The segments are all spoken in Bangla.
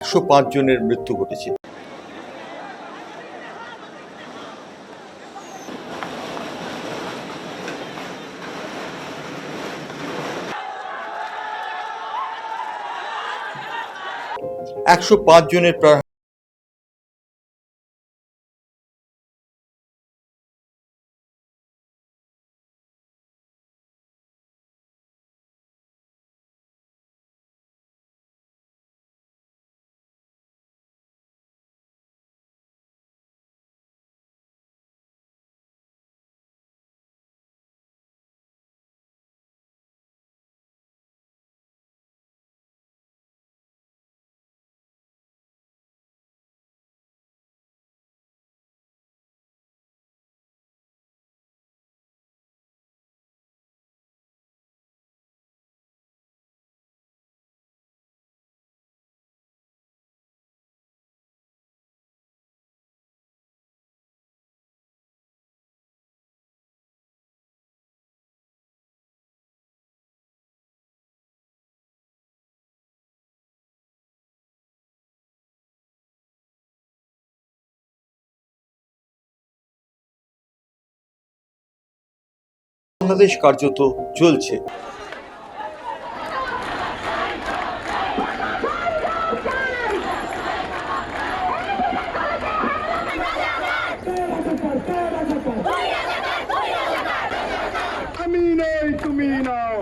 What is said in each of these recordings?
একশো পাঁচ জনের মৃত্যু ঘটেছে। একশো পাঁচ জনের প্রাণ বাংলাদেশ কার্যত চলছে আমি নই তুমি নাও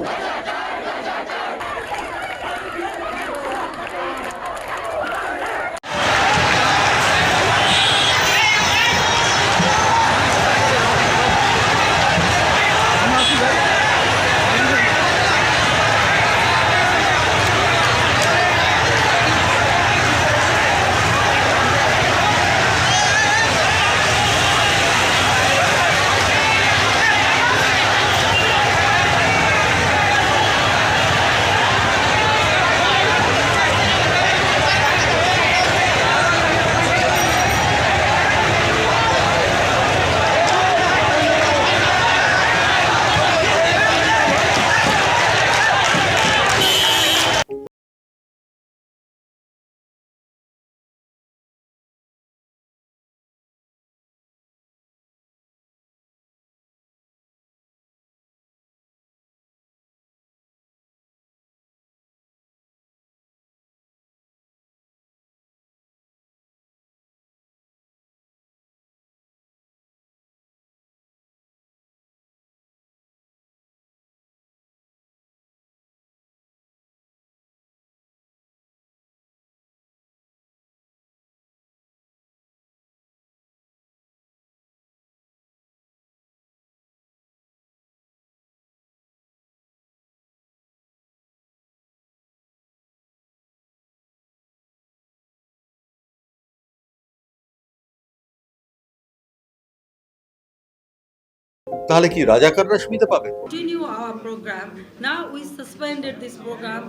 তাহলে কি রাজাকাররা সুবিধা পাবে continue our program. Now we suspended this program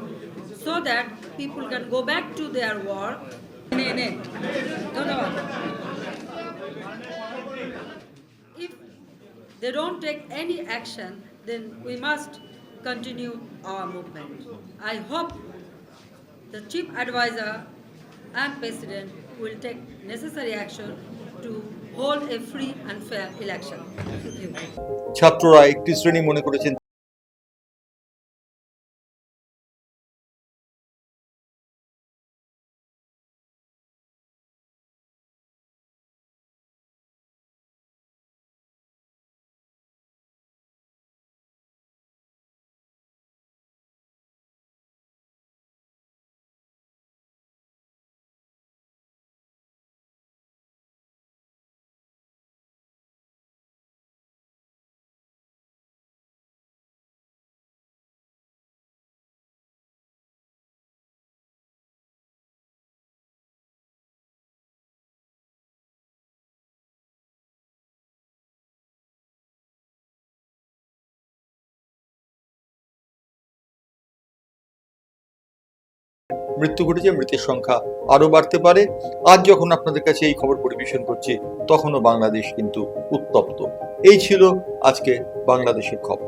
so that people can go back to their work. নে, নে। ধন্যবাদ। If they don't take any action, then we must continue our movement. I hope the chief advisor and president will take necessary action to ছাত্ররা একটি শ্রেণি মনে করেছেন মৃত্যু ঘটেছে, মৃতের সংখ্যা আরও বাড়তে পারে। আজ যখন আপনাদের কাছে এই খবর পরিবেশন করছি, তখনও বাংলাদেশ কিন্তু উত্তপ্ত। এই ছিল আজকে বাংলাদেশের খবর।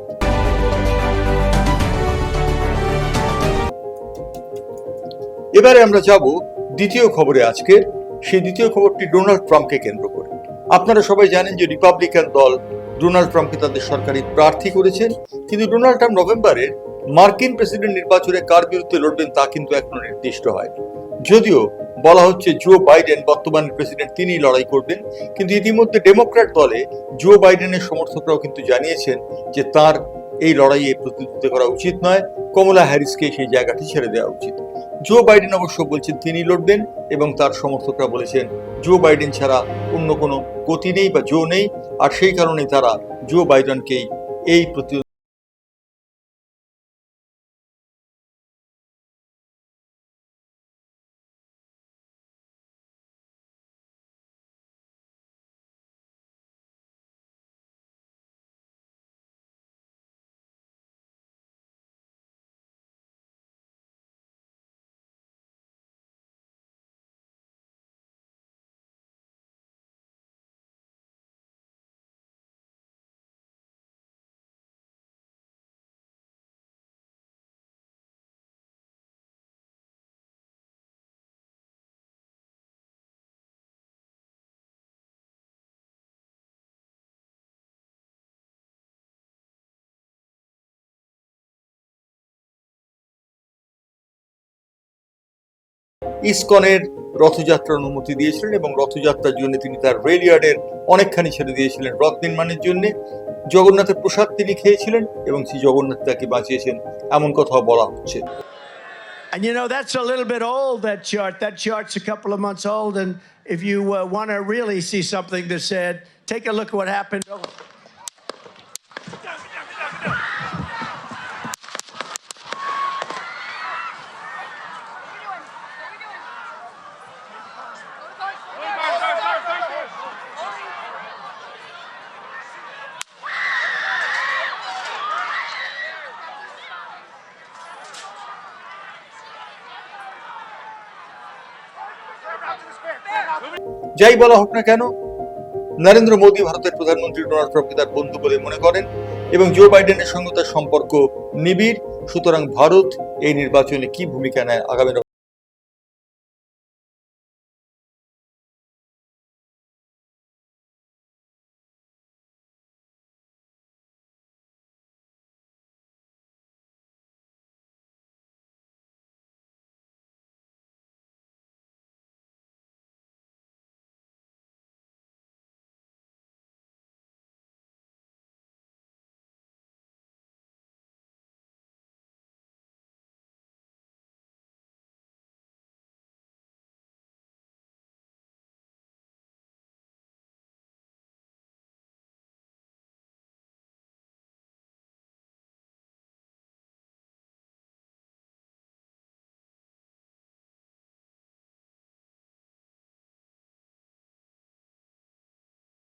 এবারে আমরা যাব দ্বিতীয় খবরে আজকে। সেই দ্বিতীয় খবরটি ডোনাল্ড ট্রাম্পকে কেন্দ্র করে। আপনারা সবাই জানেন যে রিপাবলিকান দল ডোনাল্ড ট্রাম্পকে তাদের সরকারি প্রার্থী করেছেন। কিন্তু ডোনাল্ড ট্রাম্প নভেম্বরের মার্কিন প্রেসিডেন্ট নির্বাচনে কার বিরুদ্ধে লড়বেন তা কিন্তু এখনও নির্দিষ্ট হয়নি। যদিও বলা হচ্ছে জো বাইডেন বর্তমান প্রেসিডেন্ট তিনি লড়াই করবেন, কিন্তু ইতিমধ্যে ডেমোক্র্যাট দলে জো বাইডেনের সমর্থকরাও কিন্তু জানিয়েছেন যে তার এই লড়াইয়ে প্রতিদ্বন্দ্বিতা করা উচিত নয়, কমলা হ্যারিসকে সেই জায়গাটি ছেড়ে দেওয়া উচিত। জো বাইডেন অবশ্য বলছেন তিনি লড়বেন এবং তার সমর্থকরা বলেছেন জো বাইডেন ছাড়া অন্য কোনো গতি নেই বা জো নেই, আর সেই কারণেই তারা জো বাইডেনকেই এই প্রতি ইসকনের রথযাত্রার অনুমতি দিয়েছিলেন এবং রথযাত্রার জন্য তিনি তার রেল ইয়ার্ডের অনেকখানি ছেড়ে দিয়েছিলেন রথ নির্মাণের জন্য জগন্নাথের প্রসাদ তিনি খেয়েছিলেন এবং সেই জগন্নাথ তাকে বাঁচিয়েছেন এমন কথাও বলা হচ্ছে And you know, that's a little bit old, that chart. That chart's a couple of months old. And if you uh, want to really see something that said, take a look at what happened. যাই বলা হোক না কেন, নরেন্দ্র মোদী ভারতের প্রধানমন্ত্রী ডোনাল্ড ট্রাম্পকে তার বন্ধু বলে মনে করেন? এবং জো বাইডেনের সঙ্গে তার সম্পর্ক নিবিড়, সুতরাং ভারত এই নির্বাচনে কি ভূমিকা নেয় আগামী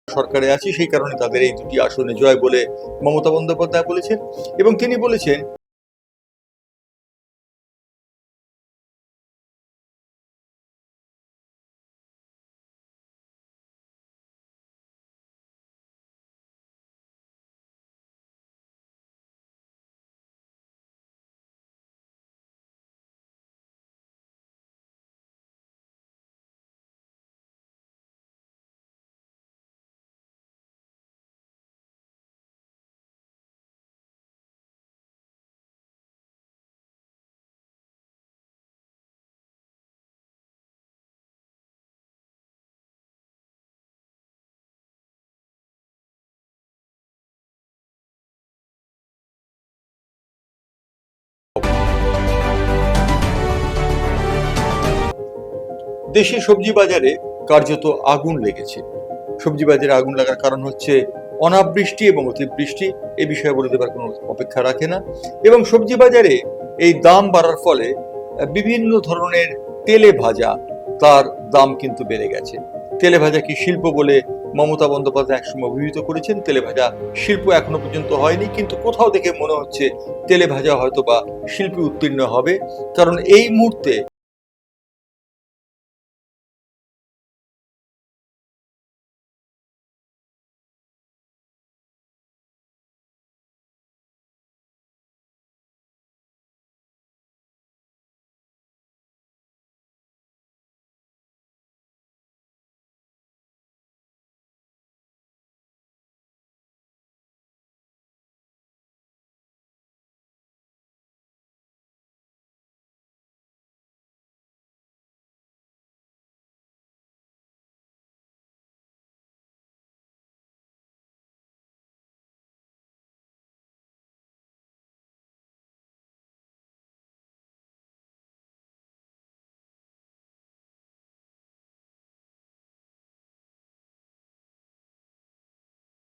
সরকারে আছি, সেই কারণে তাদের এই দুটি আসনে জয় বলে মমতা বন্দ্যোপাধ্যায় বলেছেন এবং তিনি বলেছেন দেশে সবজি বাজারে কার্যত আগুন লেগেছে। সবজি বাজারে আগুন লাগার কারণ হচ্ছে অনাবৃষ্টি এবং অতিবৃষ্টি। এ বিষয়ে বলে দেবার কোনো অপেক্ষা রাখে না। এবং সবজি বাজারে এই দাম বাড়ার ফলে বিভিন্ন ধরনের তেলে ভাজা, তার দাম কিন্তু বেড়ে গেছে। তেলে ভাজা কি শিল্প বলে মমতা বন্দ্যোপাধ্যায় একসময় অভিহিত করেছেন? তেলে ভাজা শিল্প এখনও পর্যন্ত হয়নি, কিন্তু কোথাও দেখে মনে হচ্ছে তেলে ভাজা হয়তো বা শিল্পী উত্তীর্ণ হবে। কারণ এই মুহূর্তে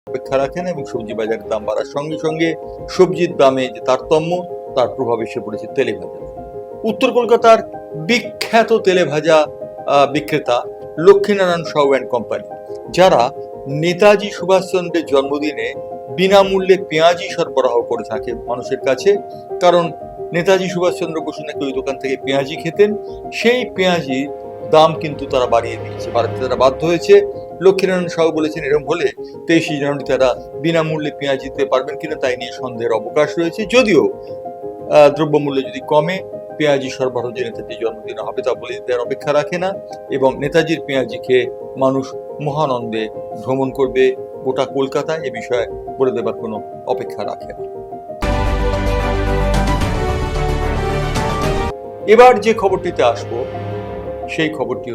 অপেক্ষা রাখে না এবং সবজি বাজারের দাম বাড়ার সঙ্গে সঙ্গে সবজির দামে যে তারতম্য, তার প্রভাব এসে পড়েছে তেলে ভাজা। উত্তর কলকাতার বিখ্যাত তেলে ভাজা বিক্রেতা লক্ষ্মীনারায়ণ সাউ অ্যান্ড কোম্পানি, যারা নেতাজি সুভাষচন্দ্রের জন্মদিনে বিনামূল্যে পেঁয়াজি সরবরাহ করে থাকে মানুষের কাছে। কারণ নেতাজি সুভাষচন্দ্র বসু নাকি ওই দোকান থেকে পেঁয়াজি খেতেন, সেই পেঁয়াজির দাম কিন্তু তারা বাড়িয়ে দিয়েছে। বাড়াতে তারা বাধ্য হয়েছে লক্ষ্মীনারায়ণ সাহু বলেছেন এরকম হলে তেইশে জানুয়ারি তারা বিনামূল্যে পেঁয়াজ দিতে পারবেন কিনা তাই নিয়ে সন্দেহের অবকাশ রয়েছে। যদিও দ্রব্যমূল্য যদি কমে, পেঁয়াজি সরবরাহ যে নেতাজির জন্মদিনে হবে তা বলে দেওয়ার অপেক্ষা রাখে না এবং নেতাজির পেঁয়াজি খেয়ে মানুষ মহানন্দে ভ্রমণ করবে গোটা কলকাতায় এ বিষয়ে বলে দেবার কোনো অপেক্ষা রাখে না। এবার যে খবরটিতে আসব, সেই খবরটি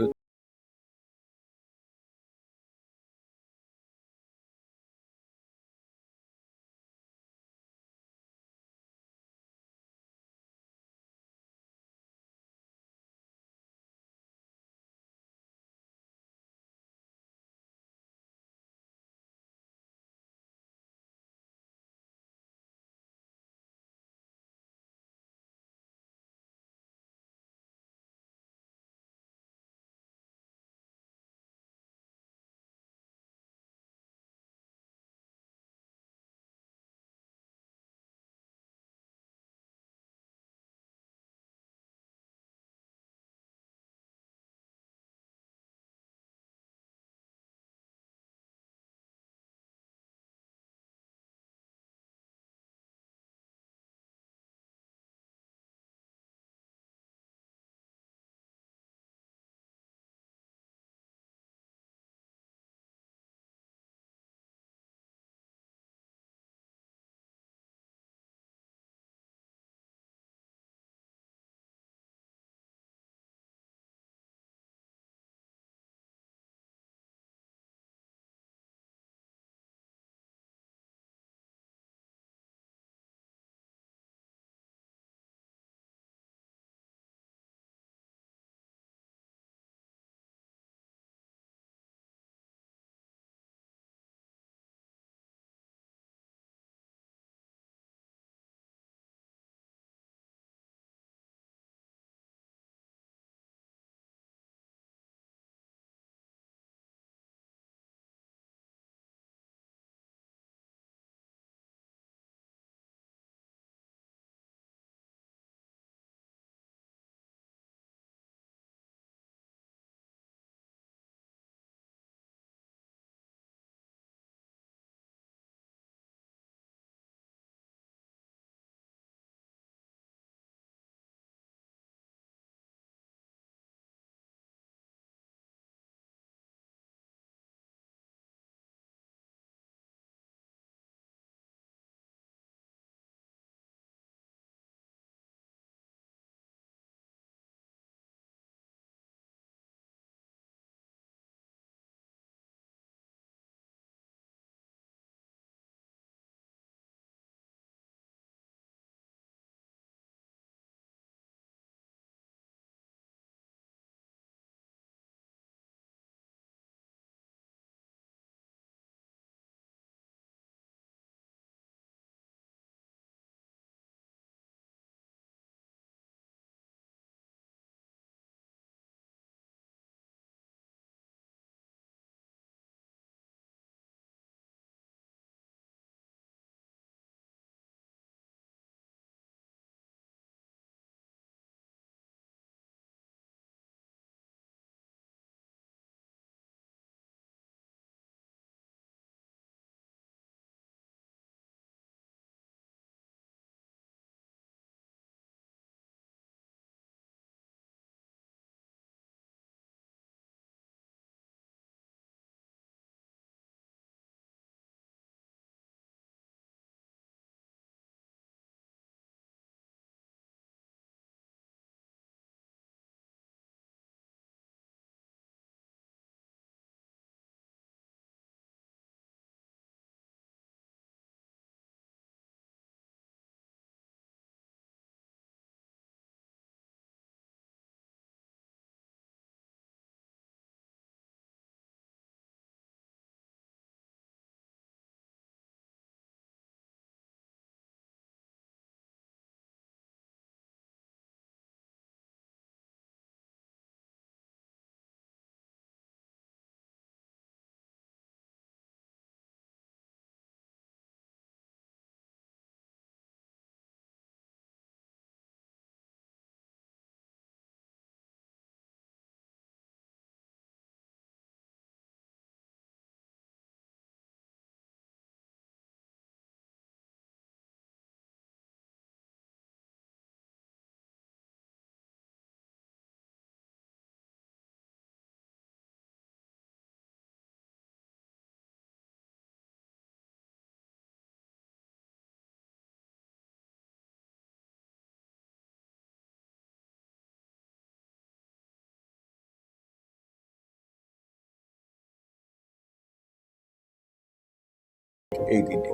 হচ্ছে এই দিনে